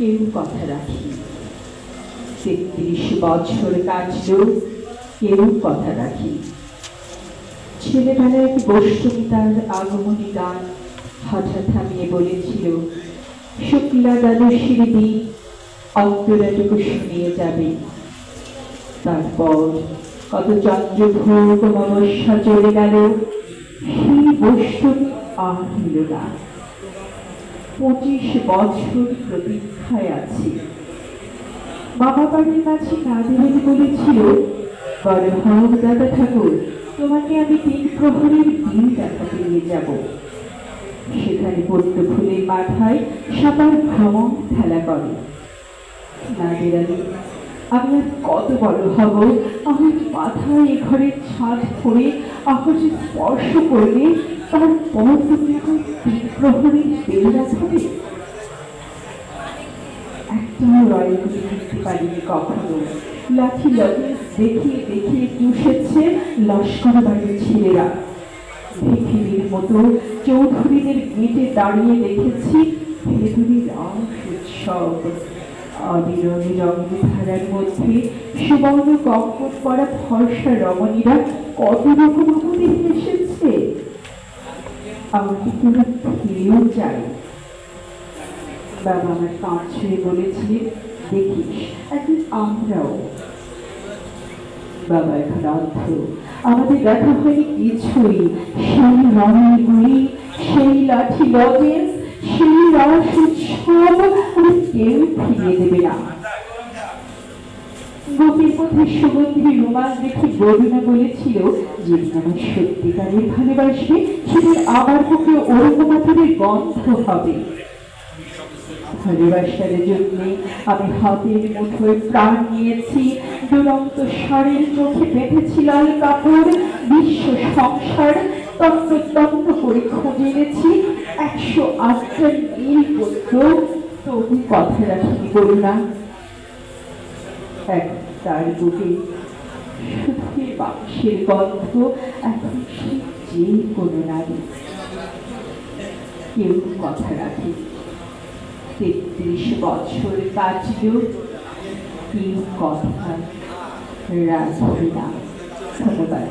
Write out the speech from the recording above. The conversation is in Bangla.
কেউ কথা রাখি। তেত্রিশ বছর কাটল, কেউ কথা রাখি। ছেলেবেলায় এক বৈষ্ণবী তার আগমনী গান হঠাৎ থামিয়ে বলেছিল, শুক্লা দ্বাদশীর দিন অন্তরাটুকু শুনিয়ে যাবে। তারপর কত চন্দ্রভোগ অমাবস্যা চলে গেল, সেই বৈষ্ণবী আর হইল না। পঁচিশ বছর প্রতীক্ষায় আছি। বাবা বাড়ির কাছে না দেবেন বলেছিল দাদা ঠাকুর, তোমাকে আমি তিন প্রহরের বিল দেখাতে নিয়ে যাব। সেখানে পদ্ম ফুলের মাথায় সবার ভ্রমণ খেলা করে। না বেরালি আমি আর কত বড় হব, আমার মাথায় এ ঘরের ছাদ পড়ে আকাশে স্পর্শ করলে তারপর তুমি এখন তিন প্রহরের বেল দেখাবে একটাও রয়ে করে নিতে পারিনি কখনো। লাঠি লগেজ দেখিয়ে দেখিয়ে পুষেছে লস্কর বাড়ির ছেলেরা। পৃথিবীর মতো চৌধুরীদের গেটে দাঁড়িয়ে দেখেছি ভেতরে রং উৎসব। অবিরমী রঙের ধারার মধ্যে সুবর্ণ কঙ্কট পরা ফর্সা রমণীরা কত রকম আমাদের আমাকে তোরা ফিরেও যায় বাবা আমার কাঁচ ছুঁয়ে বলেছিলেন দেখিস একদিন আমরাও বাবা এখন অর্থ আমাদের দেখা হয়নি কিছুই সেই রঙের গুলি সেই লাঠি, লজেন্স, সেই রস উৎসব আমি কেউ ফিরিয়ে দেবে না। গোপীর মধ্যে সুগন্ধি রুমাল দেখে বরুণা বলেছিল যে আমার সত্যিকারের ভালোবাসবে সেদিন আমার মুখে ওরকম গন্ধ হবে। ভালোবাসার জন্য আমি হাতের মুঠোয় প্রাণ নিয়েছি, দুরন্ত শাড়ির চোখে বেঁধেছি লাল কাপড়, বিশ্ব সংসার তত্ত্ব করে খুঁজে এনেছি, একশো আটটা নীল পত্র। তবু কথা রাখিনি করুণা এক তার বুকে শুধু বাক্সের গন্ধ এখন যে কোনো নারী কেউ কথা রাখে। তেত্রিশ বছর কাটলেও কেউ কথা রাখবে না। ধন্যবাদ।